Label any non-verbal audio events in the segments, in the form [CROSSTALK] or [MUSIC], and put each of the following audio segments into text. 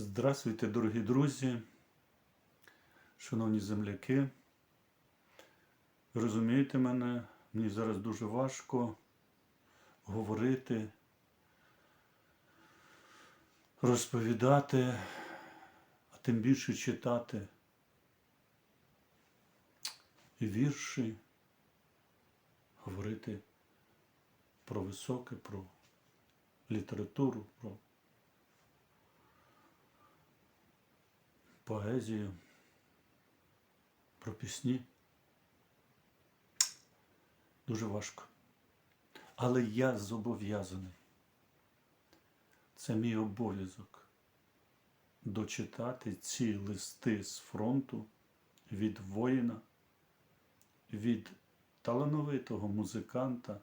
Здравствуйте, дорогі друзі, шановні земляки. Розумієте мене, мені зараз дуже важко говорити, розповідати, а тим більше читати вірші, говорити про високе, про літературу, про поезію, про пісні. Дуже важко. Але я зобов'язаний. Це мій обов'язок дочитати ці листи з фронту від воїна, від талановитого музиканта,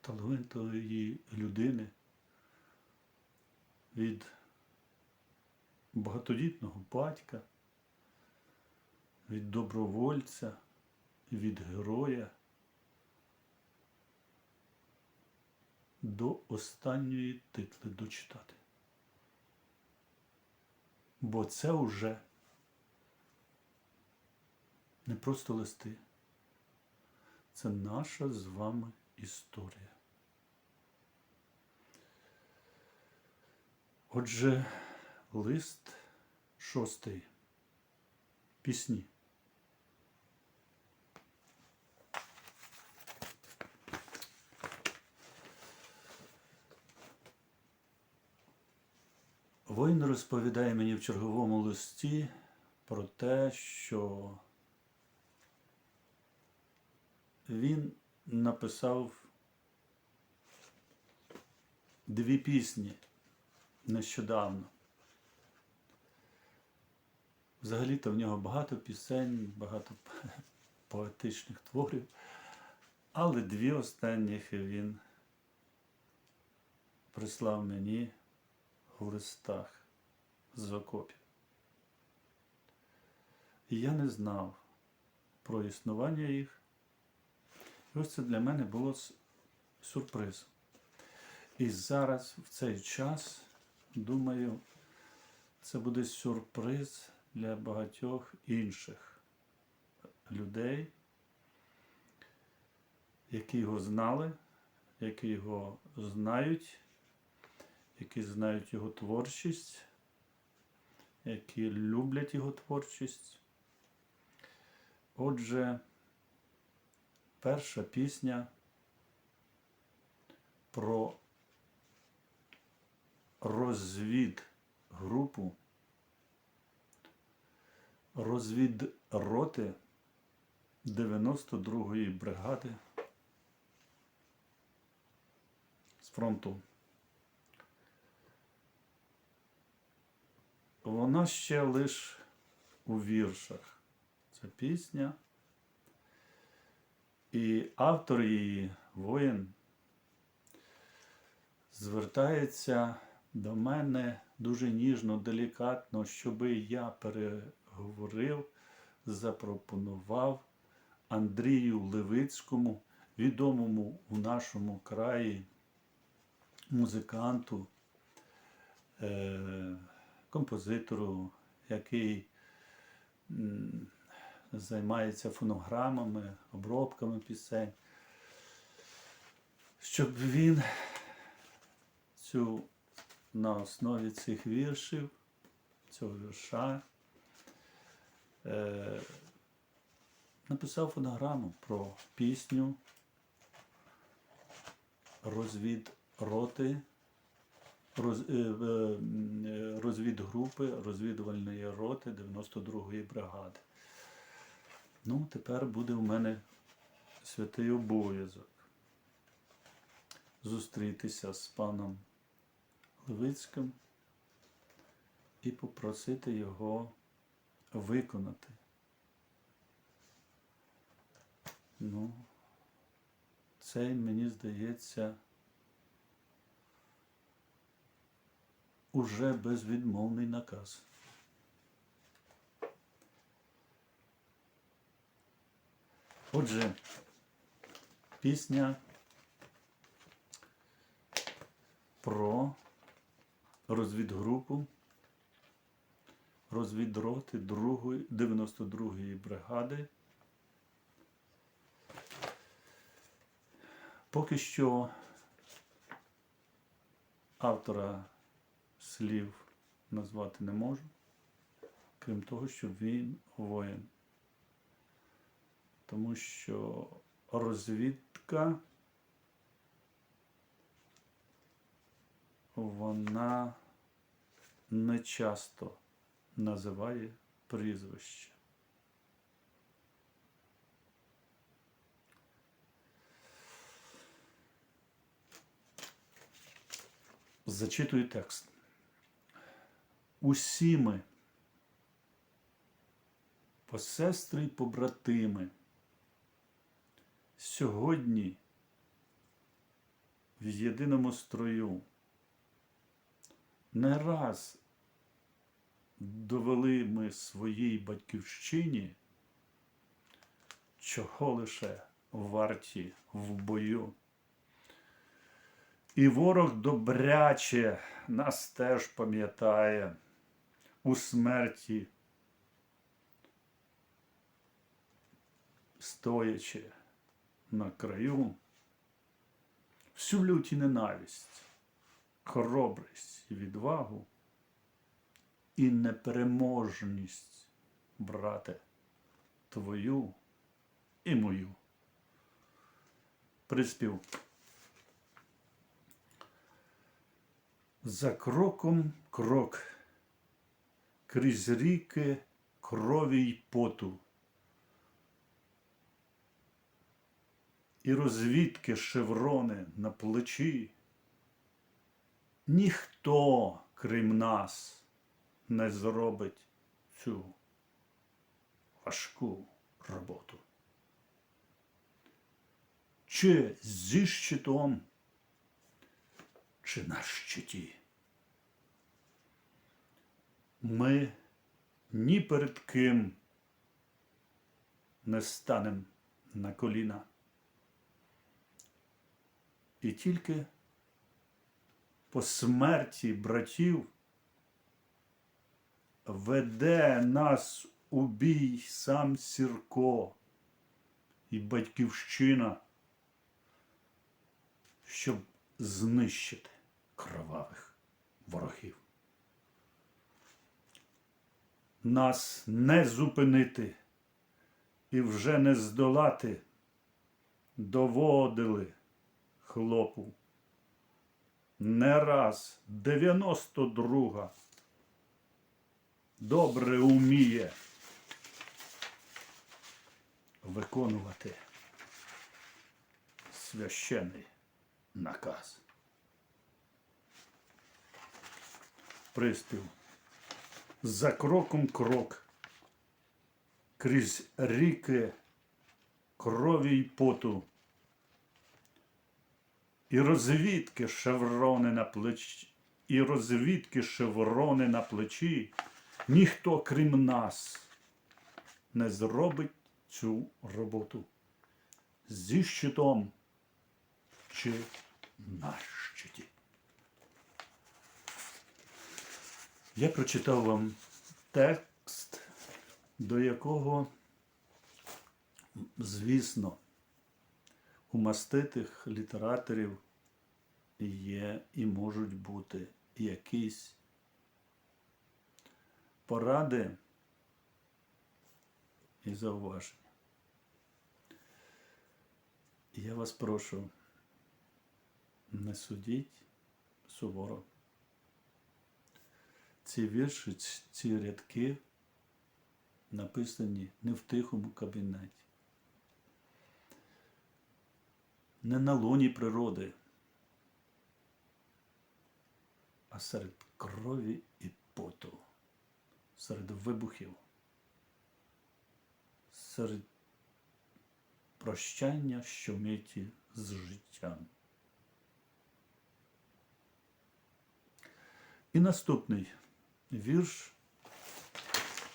талановитої людини від багатодітного батька, від добровольця, від героя до останньої титли дочитати. Бо це вже не просто листи, це наша з вами історія. Отже, лист шостий. Пісні. Воїн розповідає мені в черговому листі про те, що він написав дві пісні нещодавно. Взагалі-то в нього багато пісень, багато [LAUGHS] поетичних творів, але дві останніх він прислав мені в листах з окопів. І я не знав про існування їх. І ось це для мене було сюрпризом. І зараз в цей час Думаю, це буде сюрприз для багатьох інших людей, які його знали, які його знають, які знають його творчість, які люблять його творчість. Отже, перша пісня про розвід групу, розвід роти 92-ї бригади з фронту. Вона ще лиш у віршах. Це пісня. І автор її воїн звертається до мене дуже ніжно, делікатно, щоби я переговорив, запропонував Андрію Левицькому, відомому у нашому краї музиканту, е, композитору, який займається фонограмами, обробками пісень, щоб він цю на основі цих віршів, цього вірша, е, написав фонограму про пісню розвід роти, роз, е, е, розвід групи розвідувальної роти 92-ї бригади. Ну, тепер буде у мене святий обов'язок зустрітися з паном Левицьким і попросити його виконати. Ну, цей, мені здається, уже безвідмовний наказ. Отже, пісня про розвідгрупу розвідроти 2-ї 92-ї бригади. Поки що автора слів назвати не можу, крім того, що він воїн. Тому що розвідка вона не часто називає прізвище. Зачитую текст. Усі ми, посестри й побратими, сьогодні в єдиному строю не раз довели ми своїй батьківщині, чого лише варті в бою. І ворог добряче нас теж пам'ятає у смерті, стоячи на краю, всю лють і ненависть, хоробрість і відвагу і непереможність, брате, твою і мою. Приспів. За кроком крок, крізь ріки крові й поту. І розвідки шеврони на плечі. Ніхто, крім нас, не зробить цю важку роботу. Чи зі щитом, чи на щиті. Ми ні перед ким не станем на коліна. І тільки по смерті братів веде нас у бій сам Сірко і батьківщина, щоб знищити кровавих ворогів. Нас не зупинити і вже не здолати доводили хлопу. Не раз 92 добре уміє виконувати священний наказ. Приспів. За кроком крок крізь ріки крові й поту. І розвідки шеврони на плечі, і розвідки шеврони на ніхто крім нас не зробить цю роботу зі щитом чи на щиті. Я прочитав вам текст, до якого, звісно, у маститих літераторів є і можуть бути якісь поради і зауваження. Я вас прошу, не судіть суворо. Ці вірші, ці рядки написані не в тихому кабінеті, не на луні природи, а серед крові і поту, серед вибухів, серед прощання щомиті з життям. І наступний вірш,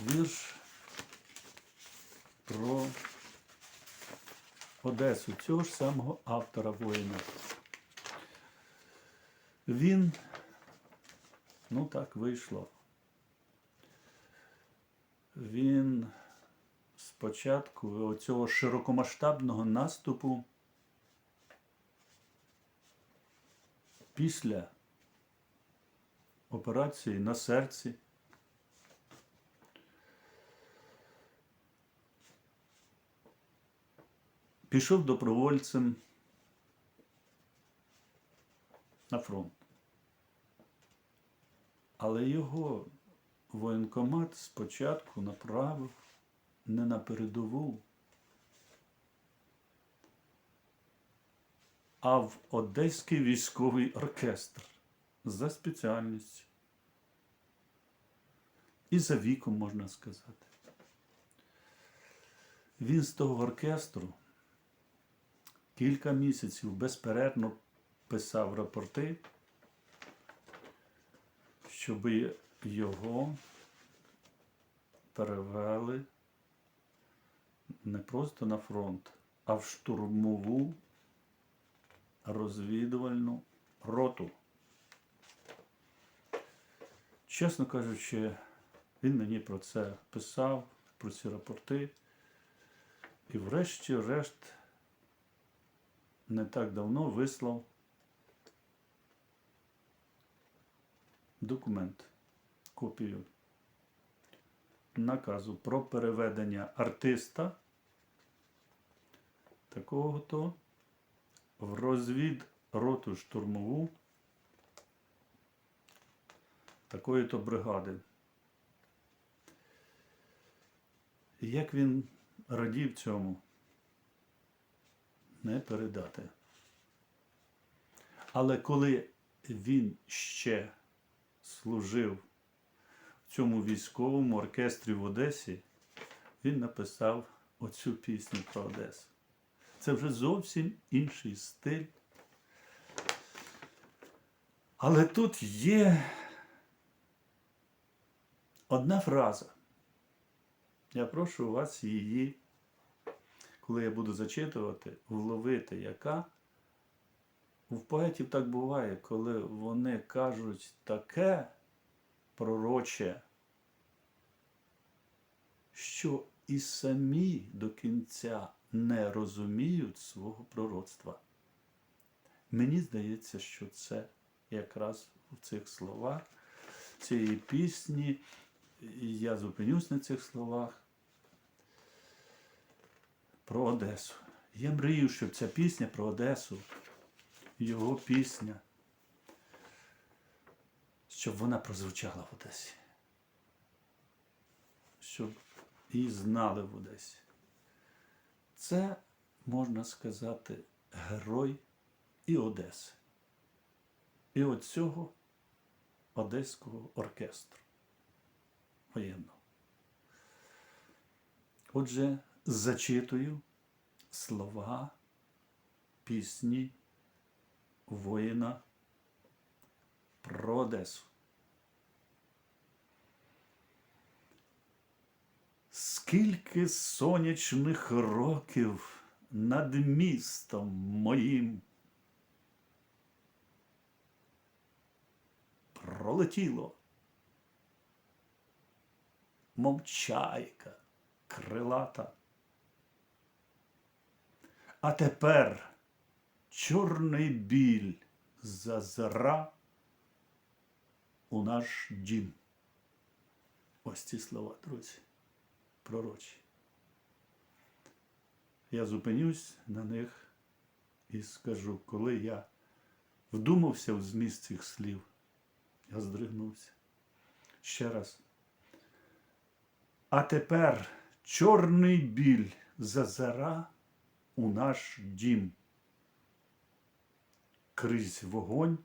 вірш про Одесу, цього ж самого автора воїна. Він, ну так вийшло. Він спочатку цього широкомасштабного наступу після операції на серці пішов добровольцем на фронт. Але його воєнкомат спочатку направив не на передову, а в Одеський військовий оркестр за спеціальністю. І за віком, можна сказати. Він з того оркестру кілька місяців безперервно писав рапорти, щоб його перевели не просто на фронт, а в штурмову розвідувальну роту. Чесно кажучи, він мені про це писав, про ці рапорти. І врешті-решт не так давно вислав документ, копію наказу про переведення артиста такого то в розвід роту штурмову такої то бригади. Як він радів цьому, не передати. Але коли він ще служив в цьому військовому оркестрі в Одесі, він написав оцю пісню про Одесу. Це вже зовсім інший стиль. Але тут є одна фраза. Я прошу вас її, коли я буду зачитувати, вловити, яка у поетів так буває, коли вони кажуть таке пророче, що і самі до кінця не розуміють свого пророцтва. Мені здається, що це якраз у цих словах цієї пісні. Я зупинюсь на цих словах про Одесу. Я мрію, щоб ця пісня про Одесу, його пісня, щоб вона прозвучала в Одесі. Щоб її знали в Одесі. Це, можна сказати, герой і Одеси. І от цього Одеського оркестру воєнного. Отже, зачитую слова пісні воїна про Одесу. Скільки сонячних років над містом моїм пролетіло, мов чайка крилата. А тепер чорний біль зазра у наш дім. Ось ці слова, друзі, пророчі. Я зупинюсь на них і скажу, коли я вдумався в зміст цих слів, я здригнувся. Ще раз. А тепер чорний біль зазира у наш дім. Крізь вогонь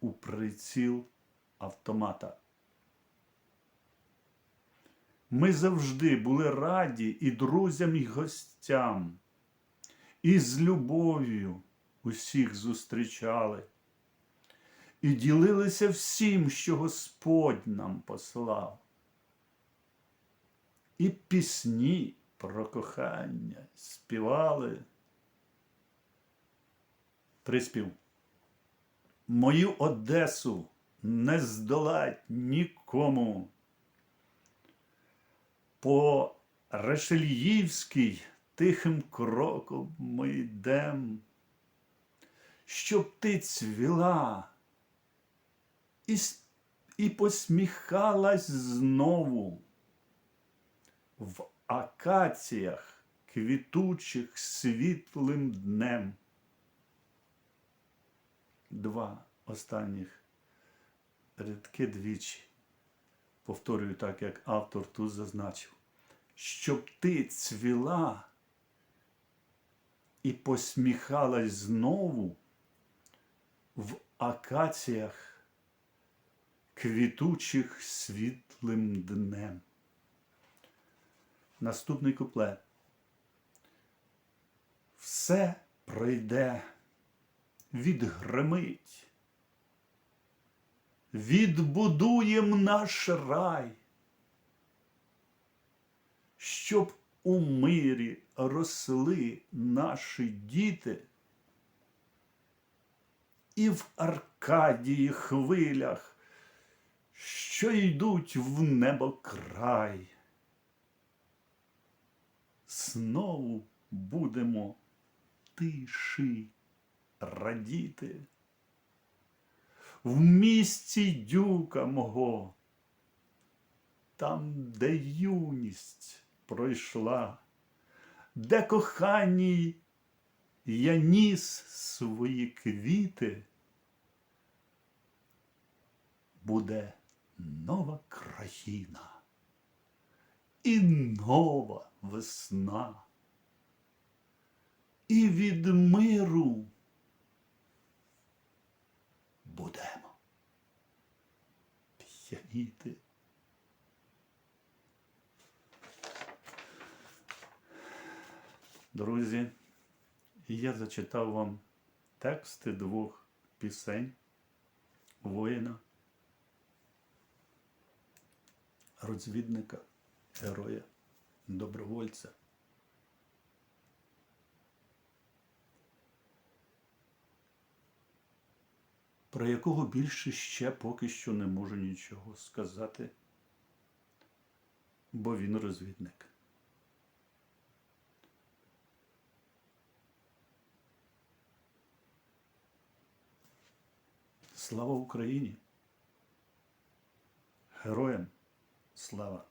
у приціл автомата. Ми завжди були раді і друзям, і гостям, і з любов'ю усіх зустрічали, і ділилися всім, що Господь нам послав. І пісні про кохання співали. Приспів. мою Одесу не здолать нікому. По Решельївській тихим кроком ми йдем, щоб ти цвіла і, і посміхалась знову в акаціях квітучих світлим днем. Два останніх рядки двічі. Повторюю так, як автор тут зазначив. Щоб ти цвіла і посміхалась знову в акаціях квітучих світлим днем. Наступний куплет. Все пройде, відгримить, відбудуєм наш рай, щоб у мирі росли наші діти, і в Аркадії хвилях, що йдуть в небо край. Знову будемо тиші радіти. В місті дюка мого, там, де юність пройшла, де коханій я ніс свої квіти, буде нова країна і нова весна. І від миру будемо п'яніти. Друзі, я зачитав вам тексти двох пісень воїна, розвідника, героя, добровольця. Про якого більше ще поки що не можу нічого сказати, бо він розвідник. Слава Україні! Героям слава!